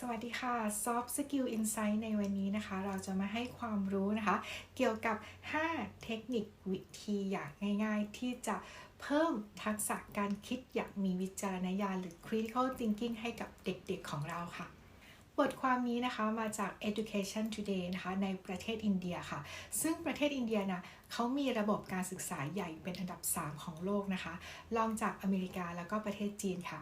สวัสดีค่ะ Soft Skill Insight ในวันนี้นะคะ เราจะมาให้ความรู้นะคะ เกี่ยวกับ 5 เทคนิควิธีอย่างง่าย ๆ ที่จะเพิ่มทักษะการคิดอย่างมีวิจารณญาณหรือ critical thinking ให้กับเด็กๆของเราค่ะ บทความนี้นะคะมาจาก Education Today นะคะในประเทศอินเดียค่ะ ซึ่งประเทศอินเดียนะเขามีระบบการศึกษาใหญ่เป็นอันดับ 3 ของโลกนะคะรองจากอเมริกาแล้วก็ประเทศจีนค่ะ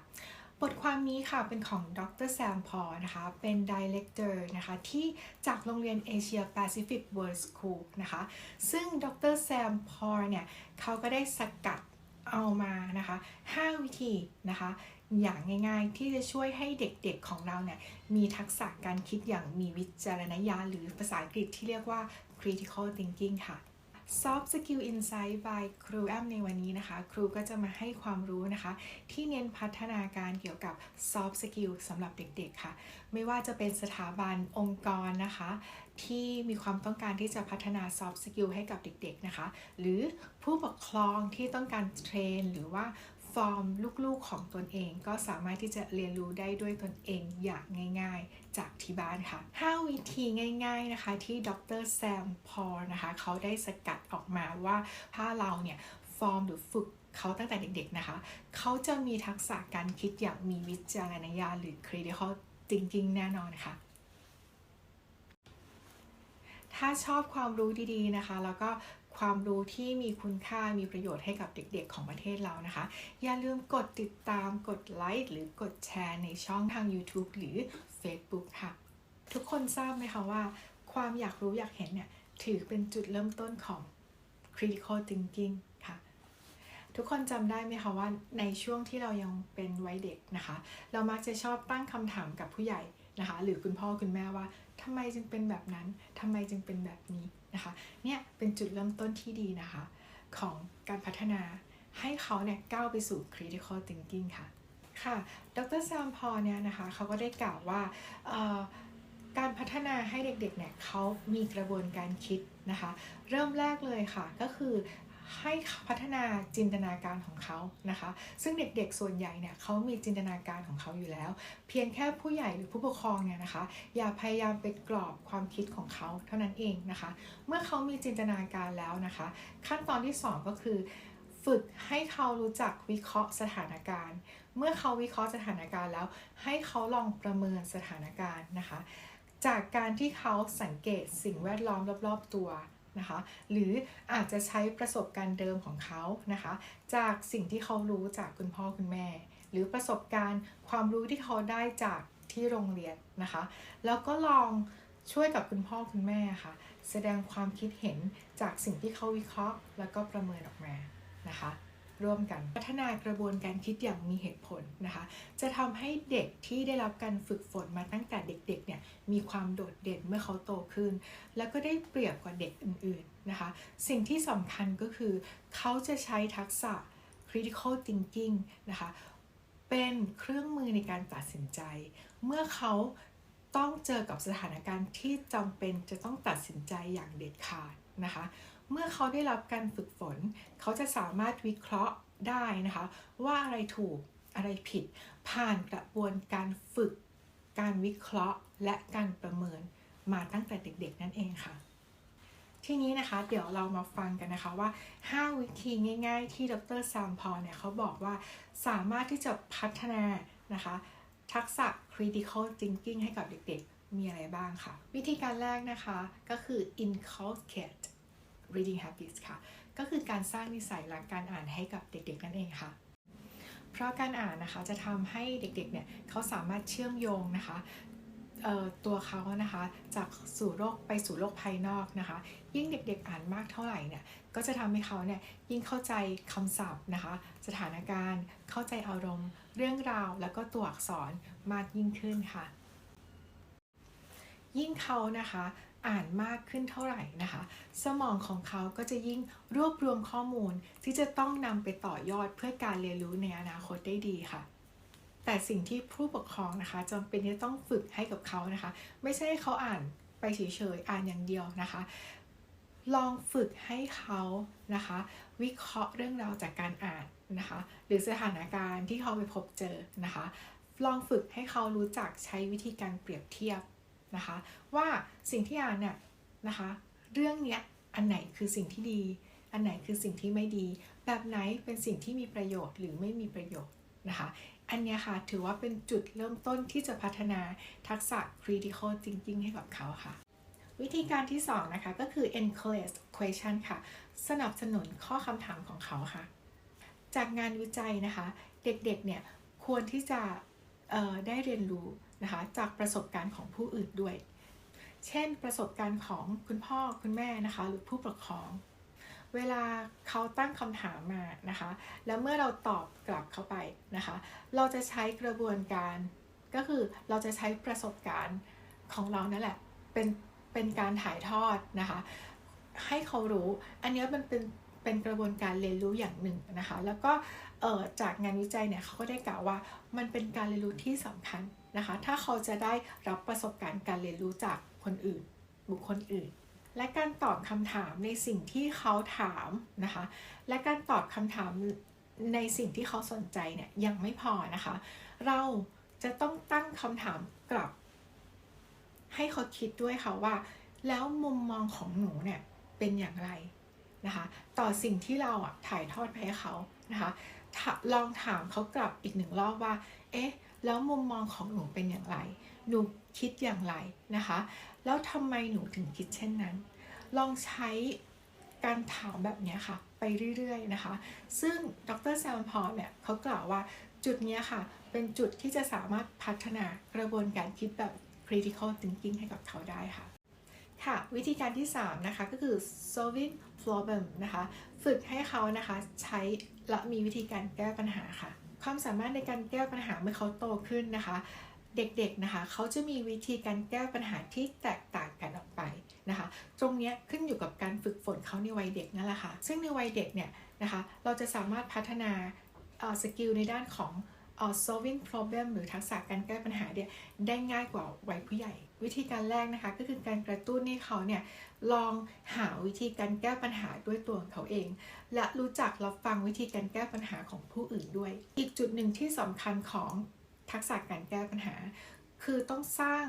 บทความนี้ค่ะเป็นของดรแซมพอร์นะคะ เป็น Director นะคะที่จากโรงเรียน Asia Pacific World School นะคะ ซึ่งดรแซมพอร์เนี่ยเขาก็ได้สกัดเอามานะคะ 5 วิธีนะคะ อย่างง่ายๆที่จะช่วยให้เด็กๆของเราเนี่ยมีทักษะการคิดอย่างมีวิจารณญาณหรือภาษาอังกฤษที่เรียกว่า critical thinking ค่ะ Soft Skill Insight by ครูแอมในวันนี้นะคะ ครูก็จะมาให้ความรู้นะคะ ที่เน้นพัฒนาการเกี่ยวกับ Soft Skill สำหรับเด็กๆค่ะ ไม่ว่าจะเป็นสถาบันองค์กรนะคะ ที่มีความต้องการที่จะพัฒนา Soft Skill ให้กับเด็กๆนะคะ หรือผู้ปกครองที่ต้องการเทรน หรือว่า ฟอร์มลูกๆของตนเอง ก็สามารถที่จะเรียนรู้ได้ด้วยตนเองอย่างง่าย ๆ จากที่บ้านค่ะ 5 วิธีง่าย ๆนะคะ ที่ดรแซมพอนะคะ เขาได้สกัดออกมาว่าถ้าเราเนี่ยฟอร์มหรือฝึกเขาตั้งแต่เด็กๆนะคะ เขาจะมีทักษะการคิดอย่างมีวิจารณญาณหรือ critical thinking แน่นอนค่ะถ้าชอบความรู้ดีๆนะคะ แล้วก็ ความรู้ที่มีคุณค่ามีประโยชน์ให้กับเด็กๆของประเทศเรานะคะ อย่าลืมกดติดตามกดไลค์หรือกดแชร์ในช่องทาง YouTube หรือ Facebook ค่ะ ทุกคนทราบไหมคะว่า ความอยากรู้อยากเห็นเนี่ยถือเป็นจุดเริ่มต้นของ critical thinking ค่ะ ทุกคนจำได้ไหมคะว่าในช่วงที่เรายังเป็นวัยเด็กนะคะ เรามักจะชอบตั้งคำถามกับผู้ใหญ่ นะคะ หรือคุณพ่อคุณแม่ว่าทำไมจึงเป็นแบบนั้นทำไมจึงเป็นแบบนี้นะคะ เนี่ยเป็นจุดเริ่มต้นที่ดีนะคะ ของการพัฒนาให้เขาเนี่ยก้าวไปสู่ critical thinking ค่ะ ค่ะ ดรซามพอเนี่ยนะคะเขาก็ได้กล่าวว่าการพัฒนาให้เด็กๆเนี่ยเขามีกระบวนการคิดนะคะ เริ่มแรกเลยค่ะ ก็คือ ให้พัฒนาจินตนาการของเขานะคะ ซึ่งเด็กๆส่วนใหญ่เนี่ยเขามีจินตนาการของเขาอยู่แล้ว เพียงแค่ผู้ใหญ่หรือผู้ปกครองเนี่ยนะคะ อย่าพยายามไปกรอบความคิดของเขาเท่านั้นเองนะคะ เมื่อเขามีจินตนาการแล้วนะคะ ขั้นตอนที่ 2 ก็คือ ฝึกให้เขารู้จักวิเคราะห์สถานการณ์ เมื่อเขาวิเคราะห์สถานการณ์แล้ว ให้เขาลองประเมินสถานการณ์นะคะ จากการที่เขาสังเกตสิ่งแวดล้อมรอบ ๆ ตัว นะคะหรืออาจจะใช้ประสบการณ์เดิมของเขานะคะ จากสิ่งที่เขารู้จากคุณพ่อคุณแม่ หรือประสบการณ์ความรู้ที่เขาได้จากที่โรงเรียนนะคะ แล้วก็ลองช่วยกับคุณพ่อคุณแม่ค่ะ แสดงความคิดเห็นจากสิ่งที่เขาวิเคราะห์ แล้วก็ประเมินออกมานะคะ ร่วมกัน พัฒนากระบวนการคิดอย่างมีเหตุผลนะคะ จะทำให้เด็กที่ได้รับการฝึกฝนมาตั้งแต่เด็กๆเนี่ยมีความโดดเด่นเมื่อเขาโตขึ้น แล้วก็ได้เปรียบกว่าเด็กอื่นๆนะคะ สิ่งที่สำคัญก็คือเขาจะใช้ทักษะ critical thinking นะคะเป็นเครื่องมือในการตัดสินใจ เมื่อเขาต้องเจอกับสถานการณ์ที่จำเป็นจะต้องตัดสินใจอย่างเด็ดขาดนะคะ เมื่อเขาได้รับการฝึกฝน เขาจะสามารถวิเคราะห์ได้นะคะ ว่าอะไรถูกอะไรผิด ผ่านกระบวนการฝึก การวิเคราะห์ และการประเมินมาตั้งแต่เด็ก ๆ นั่นเองค่ะ ทีนี้นะคะ เดี๋ยวเรามาฟังกันนะคะว่า 5 วิธีง่าย ๆ ที่ดรซามพอเนี่ยเขาบอกว่าสามารถที่จะพัฒนานะคะ ทักษะ critical thinking ให้กับเด็ก ๆ มีอะไรบ้างค่ะ วิธีการแรกนะคะก็คือ inculcate reading habits ค่ะ ก็คือการสร้างนิสัยหลักการอ่านให้กับเด็กๆ นั่นเองค่ะ เพราะการอ่านนะคะจะทำให้เด็กๆ เนี่ยเขาสามารถเชื่อมโยงนะคะตัวเขานะคะจากสู่โลกไปสู่โลกภายนอกนะคะ ยิ่งเด็กๆอ่านมากเท่าไหร่เนี่ยก็จะทำให้เขาเนี่ยยิ่งเข้าใจคำศัพท์นะคะ สถานการณ์ เข้าใจอารมณ์ เรื่องราว แล้วก็ตัวอักษรมากยิ่งขึ้นค่ะ ยิ่งเขานะคะ อ่านมากขึ้นเท่าไหร่นะคะ สมองของเขาก็จะยิ่งรวบรวมข้อมูลที่จะต้องนำไปต่อยอดเพื่อการเรียนรู้ในอนาคตได้ดีค่ะ แต่สิ่งที่ผู้ปกครองนะคะจำเป็นที่ต้องฝึกให้กับเขานะคะ ไม่ใช่ให้เขาอ่านไปเฉยๆอ่านอย่างเดียวนะคะ ลองฝึกให้เขานะคะ วิเคราะห์เรื่องราวจากการอ่านนะคะ หรือสถานการณ์ที่เขาไปพบเจอนะคะ ลองฝึกให้เขารู้จักใช้วิธีการเปรียบเทียบ นะคะ ว่าสิ่งที่อ่านเนี่ยนะคะ เรื่องเนี้ยอันไหนคือสิ่งที่ดี อันไหนคือสิ่งที่ไม่ดี แบบไหนเป็นสิ่งที่มีประโยชน์หรือไม่มีประโยชน์นะคะอันเนี้ยค่ะถือว่าเป็นจุดเริ่มต้นที่จะพัฒนาทักษะ critical thinking ให้กับเขาค่ะ วิธีการที่ 2 นะคะ ก็คือ encourage question ค่ะ สนับสนุนข้อคำถามของเขาค่ะ จากงานวิจัยนะคะ เด็กๆเนี่ยควรที่จะ ได้เรียนรู้นะคะจากประสบการณ์ของผู้อื่นด้วย เช่น ประสบการณ์ของคุณพ่อคุณแม่นะคะหรือผู้ปกครอง เวลาเขาตั้งคำถามมานะคะ แล้วเมื่อเราตอบกลับเข้าไปนะคะ เราจะใช้กระบวนการก็คือเราจะใช้ประสบการณ์ของเรานั่นแหละเป็นเป็นการถ่ายทอดนะคะ ให้เขารู้ อันนี้มันเป็น เป็นกระบวนการเรียนรู้อย่างหนึ่งนะคะ แล้วก็จากงานวิจัยเนี่ยเขาก็ได้กล่าวว่ามันเป็นการเรียนรู้ที่สำคัญนะคะ ถ้าเขาจะได้รับประสบการณ์การเรียนรู้จากคนอื่น บุคคลอื่น และการตอบคำถามในสิ่งที่เขาถามนะคะ และการตอบคำถามในสิ่งที่เขาสนใจเนี่ยยังไม่พอนะคะ เราจะต้องตั้งคำถามกลับ ให้เขาคิดด้วยค่ะว่า แล้วมุมมองของหนูเนี่ยเป็นอย่างไร นะคะต่อสิ่งที่เราอะถ่ายทอดไปให้เขานะคะลองถามเขากลับอีกหนึ่งรอบว่า เอ๊ะ แล้วมุมมองของหนูเป็นอย่างไร หนูคิดอย่างไรนะคะ แล้วทำไมหนูถึงคิดเช่นนั้น ลองใช้การถามแบบนี้ค่ะ ไปเรื่อยๆนะคะ ซึ่งดรแซมพอร์เนี่ยเขากล่าวว่าจุดนี้ค่ะ เป็นจุดที่จะสามารถพัฒนากระบวนการคิดแบบ critical thinking ให้กับเขาได้ค่ะ ค่ะ วิธีการที่ 3 นะคะ ก็คือ solving problem นะคะ ฝึกให้เขานะคะใช้และมีวิธีการแก้ปัญหาค่ะ ความสามารถในการแก้ปัญหาเมื่อเขาโตขึ้นนะคะ เด็กๆนะคะ เขาจะมีวิธีการแก้ปัญหาที่แตกต่างกันออกไปนะคะ ตรงนี้ขึ้นอยู่กับการฝึกฝนเขาในวัยเด็กนั่นแหละค่ะ ซึ่งในวัยเด็กเนี่ยนะคะ เราจะสามารถพัฒนาสกิลในด้านของ solving problem หรือทักษะการแก้ปัญหาเนี่ยได้ง่ายกว่าวัยผู้ใหญ่ วิธีการแรกนะคะ ก็คือการกระตุ้นให้เขาเนี่ยลองหาวิธีการแก้ปัญหาด้วยตัวของเขาเอง และรู้จักรับฟังวิธีการแก้ปัญหาของผู้อื่นด้วย อีกจุดหนึ่งที่สำคัญของทักษะการแก้ปัญหา คือต้องสร้าง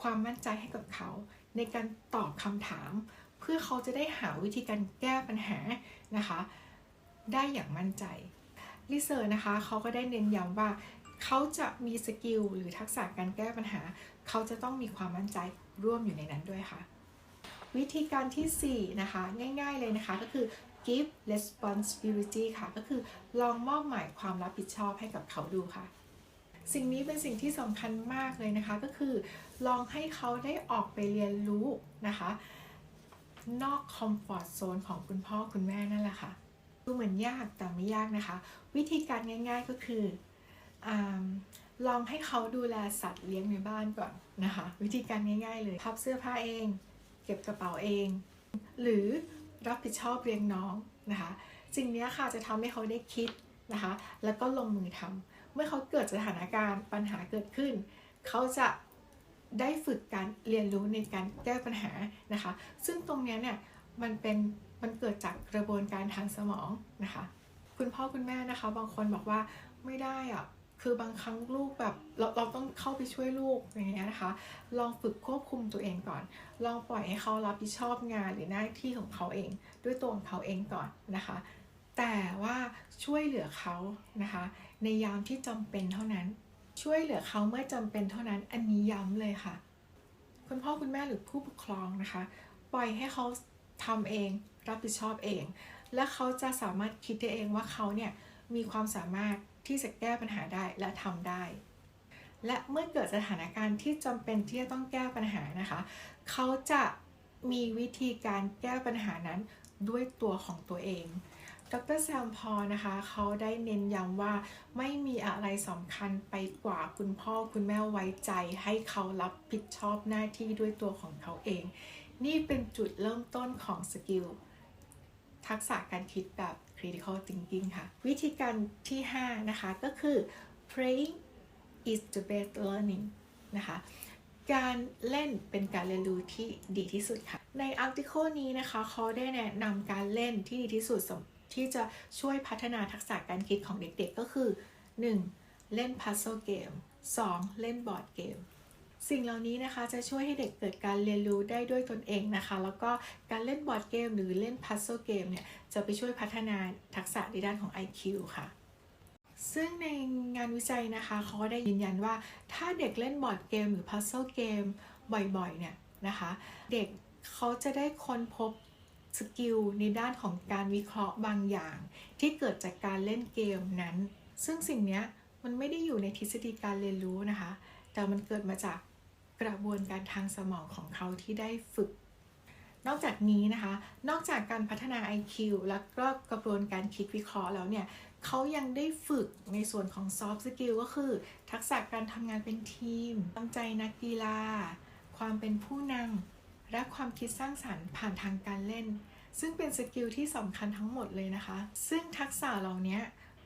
ความมั่นใจให้กับเขา ในการตอบคำถาม เพื่อเขาจะได้หาวิธีการแก้ปัญหานะคะ ได้อย่างมั่นใจลิเซอร์นะคะเขาก็ได้เน้นย้ำว่า เขาจะมีสกิลหรือทักษะการแก้ปัญหา เขาจะต้องมีความมั่นใจร่วมอยู่ในนั้นด้วยค่ะ วิธีการที่4นะคะง่ายๆเลยนะคะก็คือ give responsibility ค่ะ ก็คือลองมอบหมายความรับผิดชอบให้กับเขาดูค่ะ สิ่งนี้เป็นสิ่งที่สำคัญมากเลยนะคะ ก็คือ ลองให้เขาได้ออกไปเรียนรู้นะคะ นอกคอมฟอร์ทโซนของคุณพ่อคุณแม่นั่นแหละค่ะดูเหมือนยากแต่ไม่ยากนะคะ วิธีการง่าย ๆก็คือ อลองให้เขาดูแลสัตว์เลี้ยงในบ้านก่อนนะคะ วิธีการง่ายๆเลยพับเสื้อผ้าเอง เก็บกระเป๋าเอง หรือรับผิดชอบเลี้ยงน้องนะคะสิ่งนี้ค่ะจะทำให้เขาได้คิดนะคะ แล้วก็ลงมือทำเมื่อเขาเกิดสถานการณ์ปัญหาเกิดขึ้น เขาจะได้ฝึกการเรียนรู้ในการแก้ปัญหานะคะ ซึ่งตรงนี้เนี่ยมันเป็นมันเกิดจากกระบวนการทางสมองนะคะ คุณพ่อคุณแม่นะคะ บางคนบอกว่าไม่ได้อะ คือบางครั้งลูกแบบเราเราต้องเข้าไปช่วยลูกอย่างเงี้ยนะคะ ลองฝึกควบคุมตัวเองก่อน ลองปล่อยให้เขารับผิดชอบงานหรือหน้าที่ของเขาเอง ด้วยตัวของเขาเองก่อนนะคะ แต่ว่าช่วยเหลือเขานะคะ ในยามที่จำเป็นเท่านั้น ช่วยเหลือเขาเมื่อจำเป็นเท่านั้นอันนี้ย้ำเลยค่ะ คุณพ่อคุณแม่หรือผู้ปกครองนะคะ ปล่อยให้เขาทำเองรับผิดชอบเอง และเขาจะสามารถคิดได้เองว่าเขาเนี่ยมีความสามารถ ที่จะแก้ปัญหาได้และทำได้ และเมื่อเกิดสถานการณ์ที่จำเป็นที่จะต้องแก้ปัญหานะคะ เขาจะมีวิธีการแก้ปัญหานั้นด้วยตัวของตัวเอง ดรแซมพอนะคะเขาได้เน้นย้ำว่าไม่มีอะไรสำคัญไปกว่าคุณพ่อคุณแม่ไว้ใจ ให้เขารับผิดชอบหน้าที่ด้วยตัวของเขาเอง นี่เป็นจุดเริ่มต้นของสกิลทักษะการคิดแบบ critical thinking ค่ะ วิธีการที่ 5 นะคะ ก็คือ playing is the best learning นะคะ การเล่นเป็นการเรียนรู้ที่ดีที่สุดค่ะ ในอาร์ติเคิลนี้นะคะเขาได้แนะนำการเล่นที่ดีที่สุดที่จะช่วยพัฒนาทักษะการคิดของเด็กๆ ก็คือ 1. เล่น puzzle game 2. เล่นบอร์ดเกม สิ่งเหล่านี้นะคะจะช่วยให้เด็กเกิดการเรียนรู้ได้ด้วยตนเองนะคะ แล้วก็การเล่นบอร์ดเกมหรือเล่นพัซ z ซ e เกมเนี่ยจะไปช่วยพัฒนาทักษะในด้านของ IQ ค่ะซึ่งในงานวิจัยนะคะเขาก็ได้ยืนยันว่า ถ้าเด็กเล่นบอร์ดเกมหรือพัซ z ซ e เกมบ่อยๆเนี่ยนะคะเด็กเขาจะได้ค้นพบสกิลในด้านของการวิเคราะห์บางอย่าง ที่เกิดจากการเล่นเกมนั้น ซึ่งสิ่งนี้มันไม่ได้อยู่ในทฤษฎีการเรียนรู้นะคะ แต่มันเกิดมาจาก กระบวนการทางสมองของเขาที่ได้ฝึก นอกจากนี้นะคะ นอกจากการพัฒนา IQ แล้วก็กระบวนการคิดวิเคราะห์แล้วเนี่ยเขายังได้ฝึกในส่วนของ soft skill ก็คือ ทักษะการทำงานเป็นทีมตั้งใจนักกีฬา ความเป็นผู้นำและความคิดสร้างสรรค์ผ่านทางการเล่น ซึ่งเป็นสกิลที่สำคัญทั้งหมดเลยนะคะ ซึ่งทักษะเหล่านี้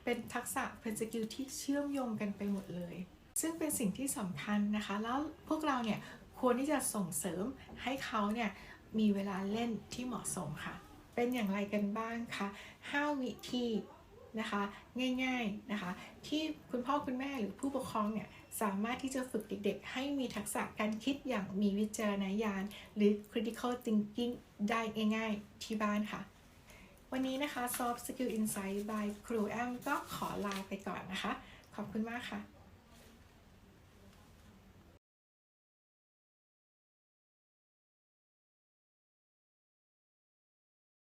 เป็นทักษะเป็นสกิลที่เชื่อมโยงกันไปหมดเลย ซึ่งเป็นสิ่งที่สำคัญนะคะ แล้วพวกเราเนี่ยควรที่จะส่งเสริมให้เขาเนี่ยมีเวลาเล่นที่เหมาะสมค่ะ เป็นอย่างไรกันบ้างคะ5วิธีนะคะง่ายๆนะคะ ที่คุณพ่อคุณแม่หรือผู้ปกครองเนี่ยสามารถที่จะฝึกเด็กๆ ให้มีทักษะการคิดอย่างมีวิจารณญาณ หรือ critical thinking ได้ง่าย ๆ ที่บ้านค่ะ วันนี้นะคะ Soft Skill Insight by ครูแอมก็ขอลาไปก่อนนะคะ ขอบคุณมากค่ะ